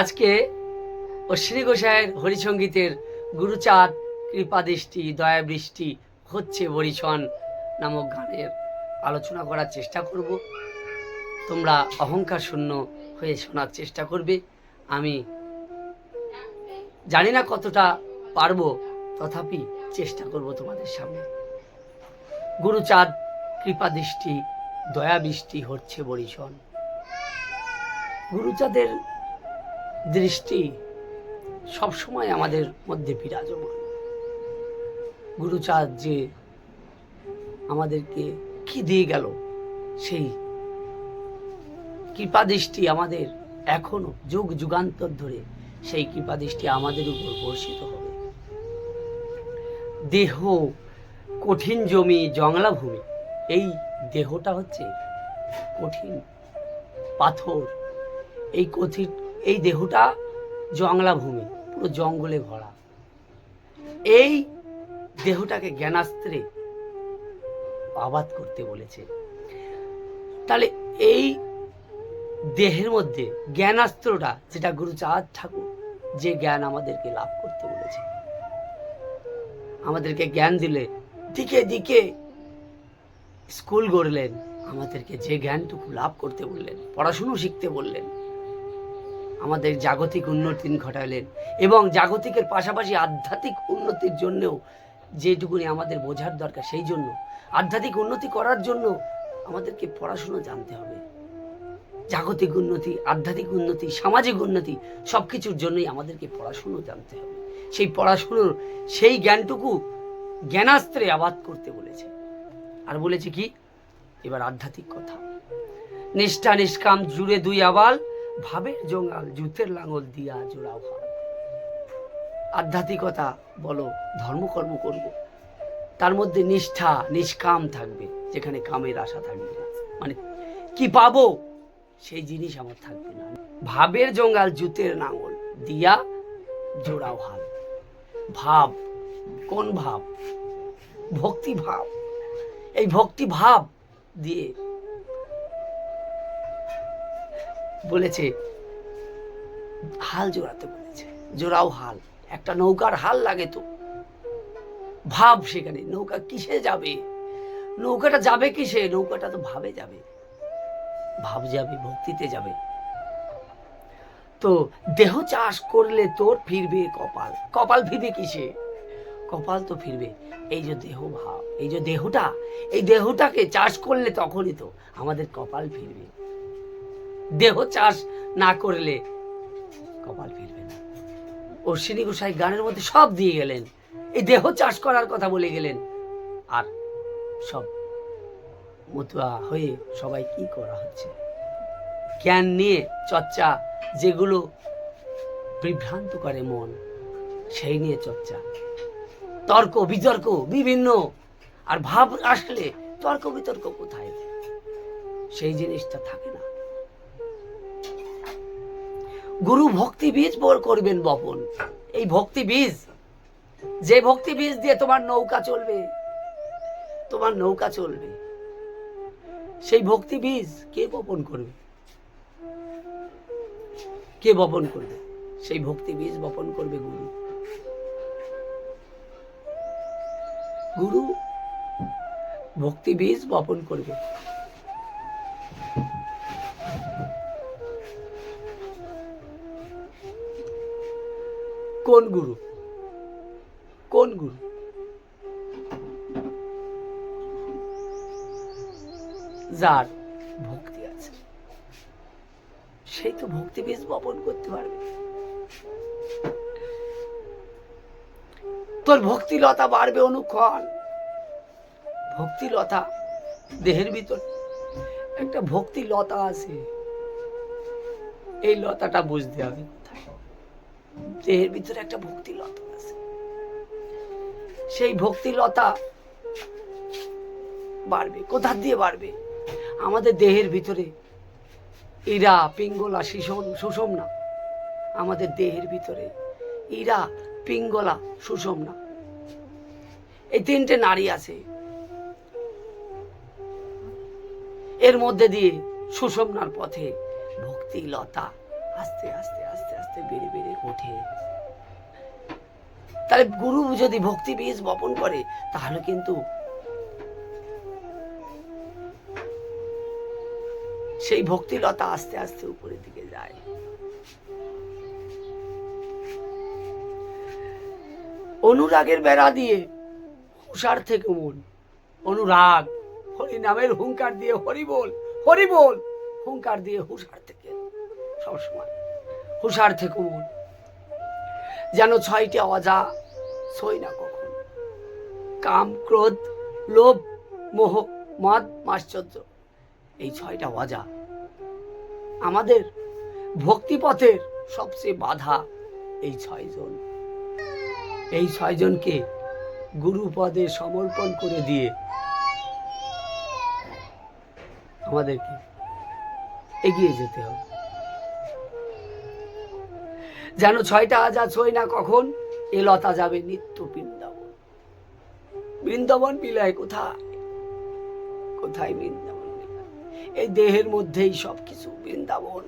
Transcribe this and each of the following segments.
আজকে অশ্বিনী গোসাইয়ের হরিসঙ্গীতের গুরুচাঁদ কৃপাদৃষ্টি দয়া বৃষ্টি হচ্ছে বরিশন নামক গানের আলোচনা করার চেষ্টা করব। তোমরা অহংকার শূন্য হয়ে শোনার চেষ্টা করবে। আমি জানি না কতটা পারব, তথাপি চেষ্টা করব তোমাদের সামনে। গুরুচাঁদ কৃপাদৃষ্টি দয়া বৃষ্টি হচ্ছে বরিশন। গুরুচাঁদের দৃষ্টি সবসময় আমাদের মধ্যে বিরাজমান। গুরুচাঁদ যে আমাদেরকে কি দিয়ে গেল, সেই কৃপাদৃষ্টি আমাদের এখনও যুগ যুগান্তর ধরে সেই কৃপাদৃষ্টি আমাদের উপর বর্ষিত হবে। দেহ কঠিন জমি জংলা ভূমি এই দেহটা হচ্ছে কঠিন পাথর, এই কঠিন এই দেহটা জংলা ভূমি পুরো জঙ্গলে ভরা। এই দেহটাকে জ্ঞানাস্ত্রে আবাদ করতে বলেছে। তাহলে এই দেহের মধ্যে জ্ঞানাস্ত্রটা, যেটা গুরুচাঁদ ঠাকুর, যে জ্ঞান আমাদেরকে লাভ করতে বলেছে। আমাদেরকে জ্ঞান দিলে, দিকে দিকে স্কুল গড়লেন, আমাদেরকে যে জ্ঞানটুকু লাভ করতে বললেন, পড়াশুনো শিখতে বললেন আমাদের জাগতিক উন্নতি ঘটালেন এবং জাগতিকের পাশাপাশি আধ্যাত্মিক উন্নতির জন্যও যেটুকুনি আমাদের বোঝার দরকার, সেই জন্য। আধ্যাত্মিক উন্নতি করার জন্য আমাদেরকে পড়াশুনো জানতে হবে। জাগতিক উন্নতি, আধ্যাত্মিক উন্নতি, সামাজিক উন্নতি সব কিছুর জন্যই আমাদেরকে পড়াশুনো জানতে হবে। সেই পড়াশুনোর সেই জ্ঞানটুকু জ্ঞানাস্ত্রে আবাদ করতে বলেছে। আর বলেছে কি? এবার আধ্যাত্মিক কথা। নিষ্ঠা, নিষ্কাম, জুড়ে দুই আবাল ভাবের জঙ্গাল জুতের লাঙল দিয়া জোড়া ভাব আধ্যাত্মিকতা বলো, ধর্মকর্ম করব। তার মধ্যে নিষ্ঠা, নিষ্কাম থাকবে, যেখানে কামের আশা থাকবে না। মানে কি পাবো? সেই জিনিস আমার থাকবে না। ভাবের জঙ্গাল জুতের নাঙল দিয়া জোড়াও হাল ভাব, কোন ভাব? ভক্তি ভাব। এই ভক্তি ভাব দিয়ে বলেছে, হাল জোড়াতে বলেছে। জোড়াও হাল, একটা নৌকার হাল লাগে তো। ভাব সেখানে, নৌকা কিসে যাবে? নৌকাটা যাবে কিসে? নৌকাটা তো ভাবে যাবে। ভাব যাবে, ভক্তিতে যাবে। তো দেহ চাষ করলে তোর ফিরবে কপাল। কপাল ফিরবে কিসে? কপাল তো ফিরবে। এই যে দেহ ভাব, এই যে দেহটা, এই দেহটাকে চাষ করলে তখনই তো আমাদের কপাল ফিরবে। দেহ চাষ না করলে কপাল ফিরবে না। অশ্বিনী গোসাই গানের মধ্যে সব দিয়ে গেলেন। এই দেহ চাষ করার কথা বলে গেলেন। আর সব মতুয়া হয়ে সবাই কি করা হচ্ছে? জ্ঞান নিয়ে চর্চা, যেগুলো বিভ্রান্ত করে মন, সেই নিয়ে চর্চা। তর্ক, বিতর্ক বিভিন্ন। আর ভাব আসলে তর্ক, বিতর্ক কোথায়? সেই জিনিসটা থাকে গুরু ভক্তি বীজ বোর করবেন বপন। এই ভক্তি বীজ, যে ভক্তি বীজ দিয়ে তোমার নৌকা চলবে, তোমার নৌকা চলবে, সেই ভক্তি বীজ কে বপন করবে? কে বপন করবে? সেই ভক্তি বীজ বপন করবে গুরু। গুরু ভক্তি বীজ বপন করবে। কোন গুরু? কোন গুরু? যার ভক্তি আছে। সেই তো ভক্তি বীজ বপন করতে পারবে। তোর ভক্তি লতা বাড়বে অনুক্ষণ। ভক্তি লতা দেহের ভিতর একটা ভক্তি লতা আছে। এই লতাটা বুঝতে হবে। দেহের ভিতরে একটা ভক্তি লতা আছে। সেই ভক্তি লতা বাড়বে, কোথা দিয়ে বাড়বে? আমাদের দেহের ভিতরে ইরা, পিঙ্গলা শিশন সুষমনা আমাদের দেহের ভিতরে ইরা, পিঙ্গলা সুষমনা এই তিনটে নারী আছে। এর মধ্যে দিয়ে সুষমনার পথে ভক্তি লতা আস্তে আস্তে আস্তে বেড়ে বেড়ে ওঠে। তাহলে গুরু যদি ভক্তি বীজ বপন করে, তাহলে কিন্তু সেই ভক্তিলতা আস্তে আস্তে উপরের দিকে যায়। অনুরাগের বেড়া দিয়ে হুষার থেকে মন। অনুরাগ হরি নামের হুঙ্কার দিয়ে হরি বল হরি বল হুঙ্কার দিয়ে হুষার থেকে সবসময় হুষার থেকে যেন ছয়টি অজা সই না কখন। কাম, ক্রোধ, লোভ, মোহ, মদ মাশ্চর্য এই ছয়টা অজা আমাদের ভক্তিপথের সবচেয়ে বাধা এই ছয়জন। এই ছয়জনকে গুরুপদে সমর্পণ করে দিয়ে আমাদেরকে এগিয়ে যেতে হবে। যেন ছয়টা আজা ছয় না কখন, এ লতা যাবে নিত্য বৃন্দাবন। বৃন্দাবন বিলায় কোথায়? কোথায় বৃন্দাবন? এই দেহের মধ্যেই সব কিছু বৃন্দাবন।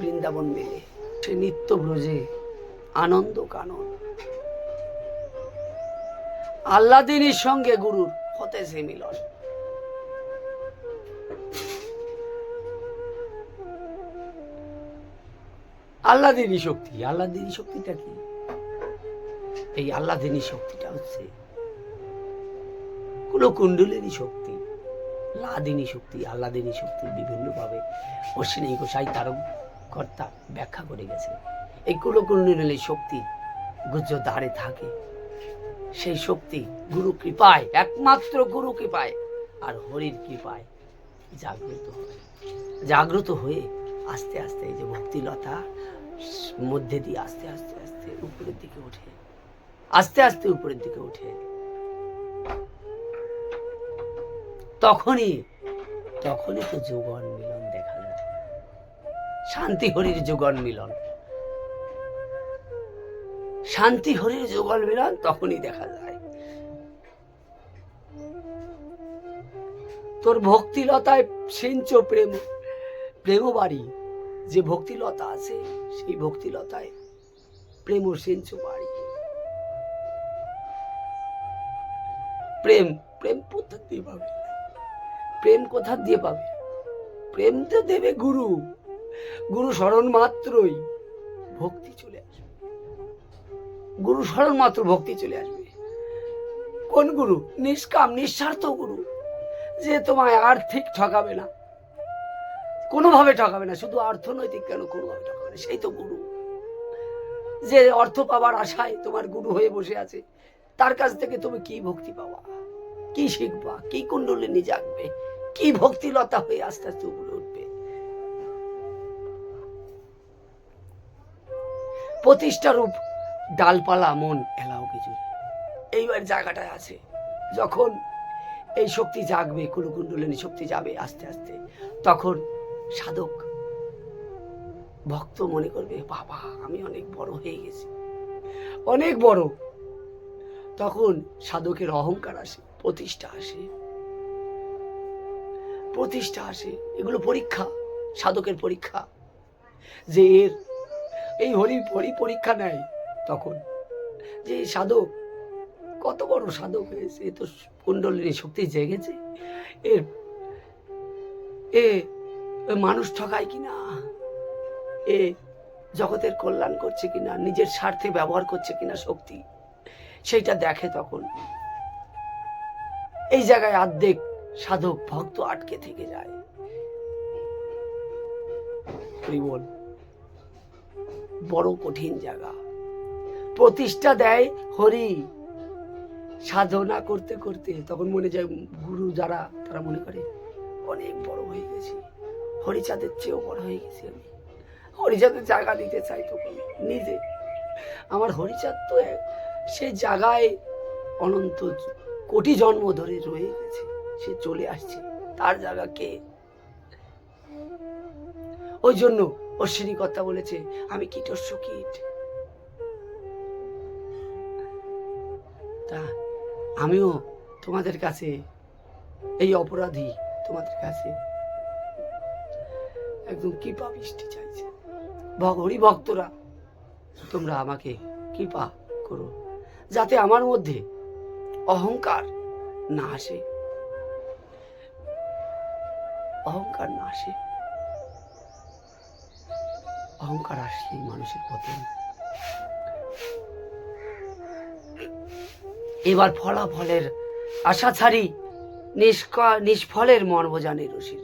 বৃন্দাবন মেলে, সে নিত্য ব্রজে আনন্দ কানন। আল্লাদিনীর সঙ্গে গুরুর হতেছে মিলন। আল্লাদিনী শক্তি। আল্লাদিনী শক্তিটা কি? এই আল্লাদিনী শক্তিটা হচ্ছে কোনো কুণ্ডলিনী শক্তি লাদিনী শক্তি আল্লাদিনী শক্তি বিভিন্নভাবে অশ্বিনী গোসাই তারক কর্তা ব্যাখ্যা করে গেছে। এই কুলকুণ্ডলী শক্তি গুজ্জ দ্বারে থাকে। সেই শক্তি গুরু কৃপায়, একমাত্র গুরু কৃপায় আর হরির কৃপায় জাগ্রত হয়। জাগ্রত হয়ে আস্তে আস্তে এই যে ভক্তিলতা মধ্যে দিয়ে আস্তে আস্তে আস্তে উপরের দিকে ওঠে। আস্তে আস্তে উপরের দিকে ওঠে। তখনই তখনই তো যুগন মিলন দেখা যায়। শান্তি হরির যুগন মিলন। শান্তি হরির যুগল মিলন তখনই দেখা যায়। তোর ভক্তিলতায় সিঞ্চ প্রেম প্রেম বাড়ি যে ভক্তিলতা আছে, সেই ভক্তিলতায় প্রেম সিঞ্চ বাড়ি প্রেম প্রেম কোথা দিয়ে পাবে? প্রেম কোথা দিয়ে পাবে? প্রেম তো দেবে গুরু। গুরু স্মরণ মাত্রই ভক্তি চলে আসবে। গুরু স্মরণ মাত্র ভক্তি চলে আসবে। কোন গুরু? নিষ্কাম, নিঃস্বার্থ গুরু। যে তোমায় আর্থিক ঠকাবে না। কোনোভাবে ঠকাবে না, শুধু অর্থনৈতিক কেন কোনোভাবে ঠকাবে না? সেই তো গুরু। যে অর্থ পাবার আশায় তোমার গুরু হয়ে বসে আছে, তার কাছ থেকে তুমি কি ভক্তি পাবা কি শিখবা? কি কুণ্ডলিনী জাগবে? কি ভক্তিলতা হয়ে আস্তে আস্তে উপরে উঠবে? প্রতিষ্ঠা রূপ ডালপালা, মন এলাও কিছু। এইবার জায়গাটায় আছে। যখন এই শক্তি জাগবে, কুলকুণ্ডলিনী শক্তি যাবে আস্তে আস্তে, তখন সাধক। ভক্ত মনে করবে, বাবা, আমি অনেক বড় হয়ে গেছি। অনেক বড়। তখন সাধকের অহংকার আসে, প্রতিষ্ঠা আসে। প্রতিষ্ঠা আসে, এগুলো পরীক্ষা, সাধকের পরীক্ষা। যে এর, এই হরি হরি পরীক্ষা নেয় তখন। যে সাধক, কত বড় সাধক হয়েছে, এ তো কুণ্ডলিনী শক্তি জেগেছে। এর, এ মানুষ ঠকায় কিনা? এ জগতের কল্যাণ করছে কিনা? নিজের স্বার্থে ব্যবহার করছে কিনা শক্তি? সেইটা দেখে তখন। এই জায়গায় আর্ধেক সাধক ভক্ত আটকে থেকে যায়। বল, বড় কঠিন জায়গা। প্রতিষ্ঠা দেয় হরি। সাধনা করতে করতে তখন মনে যায় গুরু যারা, তারা মনে করে, অনেক বড় হয়ে গেছি। হরিচাঁদের চেয়েও বড় হয়ে গেছি আমি। হরিচাঁদের জায়গা নিতে চাই তখন নিজে। আমার হরিচাঁদ তো সে জায়গায় অনন্ত কোটি জন্ম ধরে রয়ে গেছে, সে চলে আসছে। তার জায়গা কে? ওই জন্য অশ্বিনী কথা বলেছে, আমি কীটস্য কীট। তা আমিও তোমাদের কাছে, এই অপরাধী তোমাদের কাছে একদম কৃপা বৃষ্টি চাইছে। ভগরি ভক্তরা, তোমরা আমাকে কৃপা করো, যাতে আমার মধ্যে অহংকার না আসে। অহংকার না আসে। অহংকার আসলেই মানুষের পতন। এবার ফলাফলের আশা ছাড়ি নিষ্ফলের মর্মজানে রসির। চল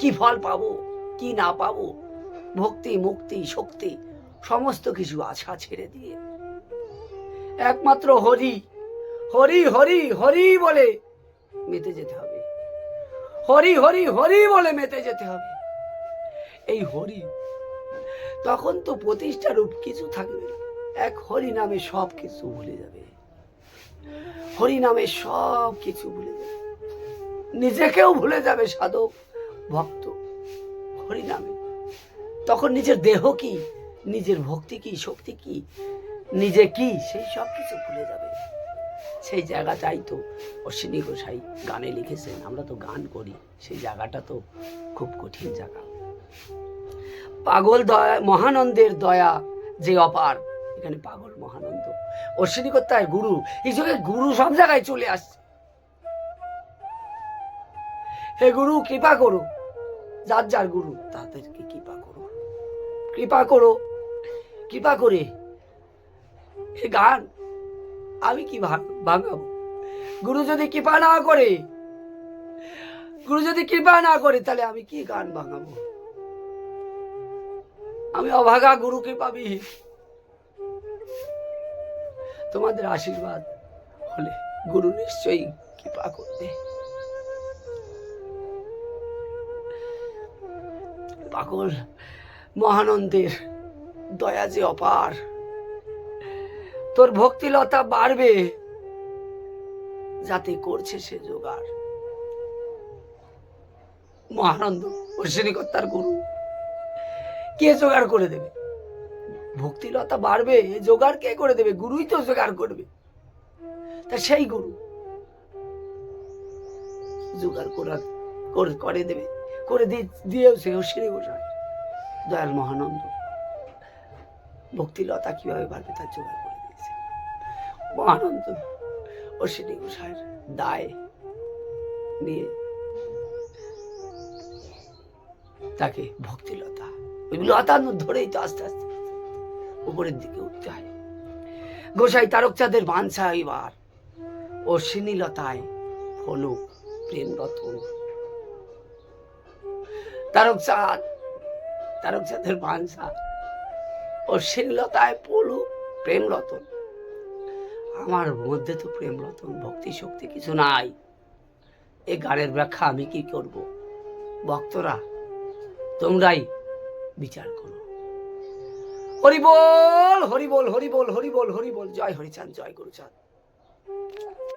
কি ফল পাবো, কি না পাবো? ভক্তি, মুক্তি, শক্তি, সমস্ত কিছু আশা ছেড়ে দিয়ে। একমাত্র হরি হরি হরি হরি বলে মেতে যেতে হবে। হরি হরি হরি বলে মেতে যেতে হবে। এই হরি, তখন তো প্রতিষ্ঠা রূপ কিছু থাকবে। এক হরি নামে সব কিছু ভুলে যাবে। হরি নামে সব কিছু ভুলে যাবে। নিজেকেও ভুলে যাবে সাধক। ভক্ত হরিনামে তখন নিজের দেহ কি, নিজের ভক্তি কি, শক্তি কি, নিজে কি, সেই সব কিছু ভুলে যাবে। সেই জায়গাটাই তো অশ্বিনী গোসাই গানে লিখেছেন, আমরা তো গান করি, সেই জায়গাটা তো খুব কঠিন জায়গা। পাগল দয়া, মহানন্দের দয়া যে অপার, এখানে পাগল মহানন্দ। অশ্বিনী কর্তায় গুরু, এই গুরু সব জায়গায় চলে আসছে। হে গুরু, কৃপা করো। যার যার গুরু, তাদেরকে কৃপা করো। কৃপা করো, কৃপা করে। এ গান, আমি কি ভাঙ- ভাঙাবো? গুরু যদি কৃপা না করে, গুরু যদি কৃপা না করে, তাহলে আমি কি গান ভাঙাবো? আমি অভাগা গুরু কৃপাবিহীন। তোমাদের আশীর্বাদ হলে গুরু নিশ্চয়ই কৃপা করবে। পাগল, মহানন্দের দয়া যে অপার। তোর ভক্তিলতা বাড়বে, যাতে করছে সে জোগাড়। মহানন্দ, অশ্বিনীকর্তার গুরু, কে জোগাড় করে দেবে? ভক্তিলতা বাড়বে জোগাড় কে করে দেবে? গুরুই তো জোগাড় করবে। তা সেই গুরু জোগাড় করে দেবে। করে দিয়ে দিয়েও সে অশ্বিনী গোসাই দয়াল মহানন্দ, ভক্তিলতা কীভাবে বাড়বে তার জোগাড় করে দিয়েছে। মহানন্দ অশ্বিনী গোসাইয়ের দায় নিয়ে তাকে ভক্তিলতা, ওই লতা ধরেই তো আস্তে আস্তে উপরের দিকে উঠতে হয়। গোসাই তারকচাঁদের বাঞ্ছা এবার অশ্বিনী লতায় ফলুক প্রেম রতন তারকচাঁদ তারকচাঁদের অশ্বিনী লতায় পলুক প্রেম রতন আমার মধ্যে তো প্রেম রতন ভক্তি শক্তি কিছু নাই। এ গানের ব্যাখ্যা আমি কি করব? ভক্তরা, তোমরাই বিচার করো। হরি বল হরি বল হরি বল হরি বল হরি বল জয় হরিচাঁদ, জয় গুরুচাঁদ।